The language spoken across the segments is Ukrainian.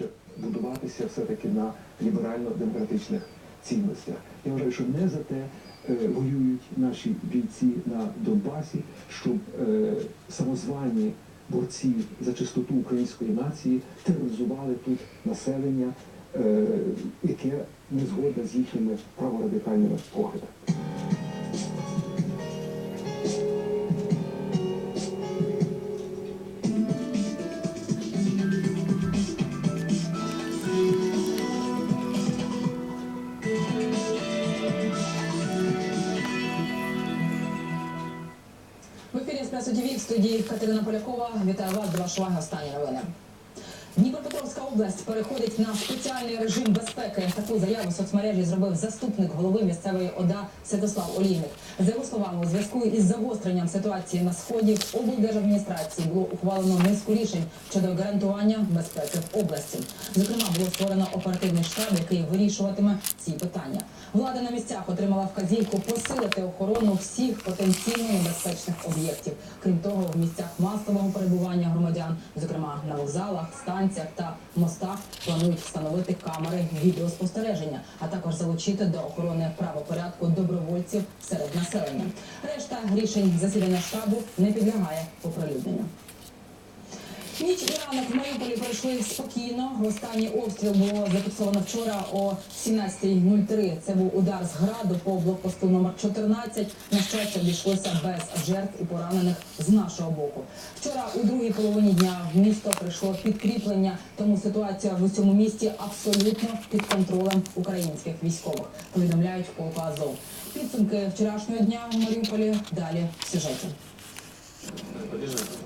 хоче будуватися все-таки на ліберально-демократичних цінностях. Я вважаю, що не за те е, воюють наші бійці на Донбасі, щоб е, самозвані борці за чистоту української нації тероризували тут населення, е, яке не згодне з їхніми праворадикальними поглядами. Ефірі «Еспресо в студії Катерина Полякова. Вітаю вас, до вашої уваги останні новини. Дніпропетровська область переходить на спеціальний режим безпеки. Таку заяву в соцмережі зробив заступник голови місцевої ОДА Святослав Олійник. За його словами, у зв'язку із загостренням ситуації на сході облдержадміністрації було ухвалено низку рішень щодо гарантування безпеки в області. Зокрема, було створено оперативний штаб, який вирішуватиме ці питання. Влада на місцях отримала вказівку посилити охорону всіх потенційно небезпечних об'єктів. Крім того, в місцях масового перебування громадян, зокрема на вокзалах, станціях та мостах, планують встановити камери відеоспостереження, а також залучити до охорони правопорядку добровольців серед населення. Решта рішень засідання штабу не підлягає оприлюдненню. Ніч і ранок в Маріуполі пройшли спокійно. Останній обстріл було зафіксовано вчора о 17.03. Це був удар з граду по блокпосту номер 14. На щастя, обійшлося без жертв і поранених з нашого боку. Вчора у другій половині дня в місто прийшло підкріплення, тому ситуація в усьому місті абсолютно під контролем українських військових. Повідомляють в полку Азов. Підсумки вчорашнього дня в Маріуполі далі в сюжеті.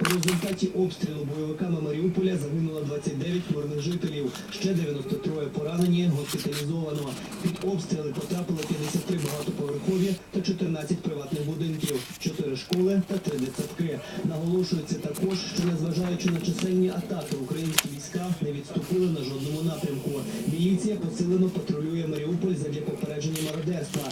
У результаті обстрілу бойовиками Маріуполя загинуло 29 мирних жителів, ще 93 поранені, госпіталізовано. Під обстріли потрапили 53 багатоповерхові та 14 приватних будинків, 4 школи та 3 дитсадки. Наголошується також, що незважаючи на чисельні атаки, українські війська не відступили на жодному напрямку. Міліція посилено патрулює Маріуполь задля попередження мародерства.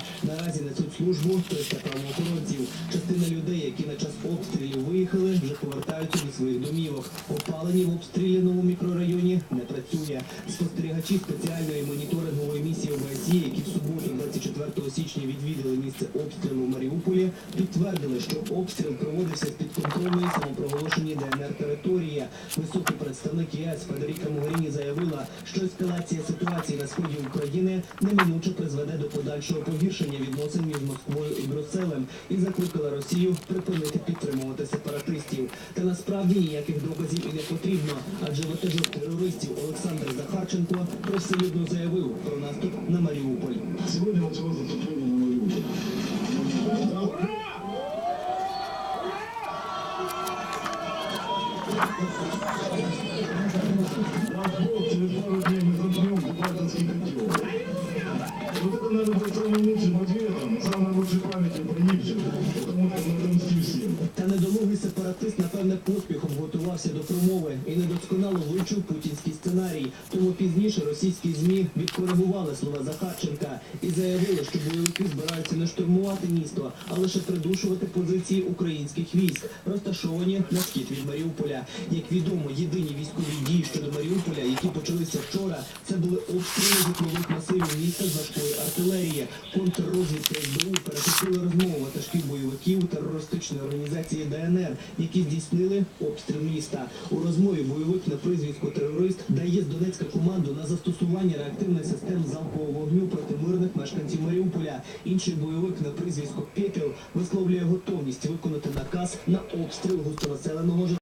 Службу 300 правоохоронців. Частина людей, які на час обстрілів виїхали, вже повертаються до своїх домівок. Опалені в обстріляному мікрорайоні не працює. Спостерігачі спеціальної моніторингової місії ОБСЄ, які в суботу, 24 січня, відвідали місце обстрілу в Маріуполі, підтвердили, що обстріл проводився з підконтрольної самопроголошені ДНР території. Високий представник ЄС Федеріка Могеріні заявила, що ескалація ситуації на сході України неминуче призведе до подальшого погіршення відносин між Москвою і Брюсселем і закликала Росію припинити підтримувати сепаратистів. Та насправді ніяких доказів і не потрібно, адже ватажок терористів Олександр Захарченко привселюдно заявив про наступ на Маріуполь. Сегодня началось затопление на Бог через пару дней мы замкнем Дебальцевский Та сепаратист, напевне, поспіхом готувався до промови і недосконало вивчив путінський сценарій. Тому пізніше російські ЗМІ відкоригували слова Захарченка і заявили, що бойовики збираються не штурмувати місто, а лише придушувати позиції українських військ, розташовані на схід від Маріуполя. Як відомо, єдині військові дії щодо Маріуполя, які почалися вчора, це були обстріли житлових масивів міста з важкої артилерії. Контррозвідка СБУ перехопили розмову ватажків бойовиків терористичної організації ДНР, які здійснили обстріл міста. У розмові бойовик на прізвисько терорист дає з Донецька команду на застосування реактивних систем залпового вогню проти мирних мешканців Маріуполя. Інший бойовик на прізвисько Пекел висловлює готовність виконати наказ на обстріл густонаселеного житла.